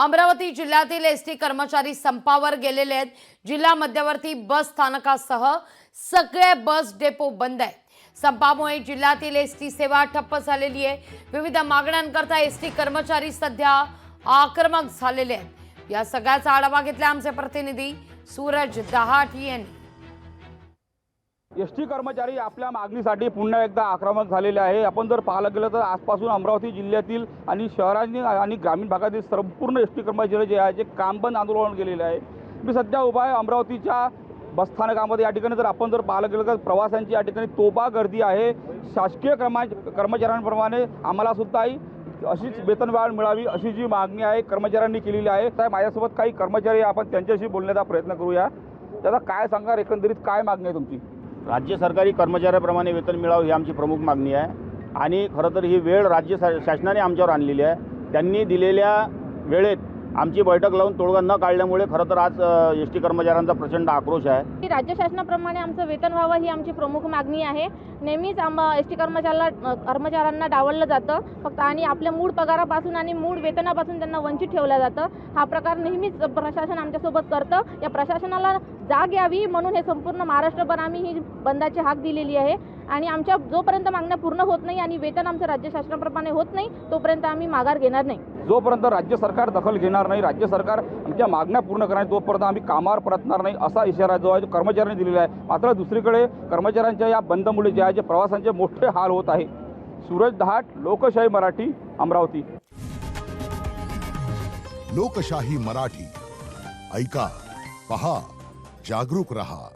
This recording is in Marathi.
अमरावती जिल्ह्यातील एस टी कर्मचारी संपावर गेलेले आहेत. जिल्हा मध्यवर्ती बस स्थानकासह सगळे बस डेपो बंद आहेत. संपामुळे जिल्ह्यातील एस टी सेवा ठप्प झालेली आहे. विविध मागण्यांकरता एस टी कर्मचारी सध्या आक्रमक झालेले आहेत. या सगळ्याचा आढावा घेतला आमचे प्रतिनिधी सूरज दहाट यांनी. एस टी कर्मचारी आपल्या मागणीसाठी पुन्हा एकदा आक्रमक झालेले आहे. आपण जर पाहायला गेलं तर आजपासून अमरावती जिल्ह्यातील आणि शहरांनी आणि ग्रामीण भागातील संपूर्ण एस टी कर्मचारी जे आहे जे कामबंद आंदोलन केलेले आहे. मी सध्या उभा आहे अमरावतीच्या बसस्थानकामध्ये या ठिकाणी जर आपण जर पाहायला गेलं तर प्रवाशांची या ठिकाणी तोबा गर्दी आहे. शासकीय कर्मा कर्मचाऱ्यांप्रमाणे आम्हालासुद्धाही अशीच वेतनवाढ मिळावी अशी जी मागणी आहे कर्मचाऱ्यांनी केलेली आहे. तर माझ्यासोबत काही कर्मचारी आपण त्यांच्याशी बोलण्याचा प्रयत्न करूया. त्याला काय सांगा एकंदरीत काय मागणी आहे तुमची? राज्य सरकारी कर्मचाऱ्याप्रमाणे वेतन मिळावं ही आमची प्रमुख मागणी आहे. आणि खरं तर ही वेळ राज्य शा शासनाने आमच्यावर आणलेली आहे. त्यांनी दिलेल्या वेळेत आमची बैठक लावून तोडगा न काढल्यामुळे खरं तर आज एस टी कर्मचाऱ्यांचा प्रचंड आक्रोश आहे. की राज्य शासनाप्रमाणे आमचं वेतन व्हावं ही आमची प्रमुख मागणी आहे. नेहमीच आम एस टी कर्मचाऱ्याला कर्मचाऱ्यांना डावललं जातं. फक्त आणि आपल्या मूळ पगारापासून आणि मूळ वेतनापासून त्यांना वंचित ठेवलं जातं. हा प्रकार नेहमीच प्रशासन आमच्यासोबत करतं. या प्रशासनाला जाग यावी म्हणून हे संपूर्ण महाराष्ट्रभर आम्ही ही बंदाची हाक दिलेली आहे. आणि आमच्या जोपर्यंत मागण्या पूर्ण होत नाही आणि वेतन आमचं राज्य शासनाप्रमाणे होत नाही तोपर्यंत आम्ही माघार घेणार नाही. जोपर्यंत राज्य सरकार दखल घेणार नाही राज्य सरकार आमच्या मागण्या पूर्ण करणार नाही तोपर्यंत आम्ही कामावर परतणार नाही असा इशारा जो आहे तो कर्मचाऱ्यांनी दिलेला आहे. मात्र दुसरीकडे कर्मचाऱ्यांच्या या बंदमुळे जे आहे जे प्रवासांचे मोठे हाल होत आहे. सूरज दहाट लोकशाही मराठी अमरावती. लोकशाही मराठी. ऐका पहा. जागरूक रहा।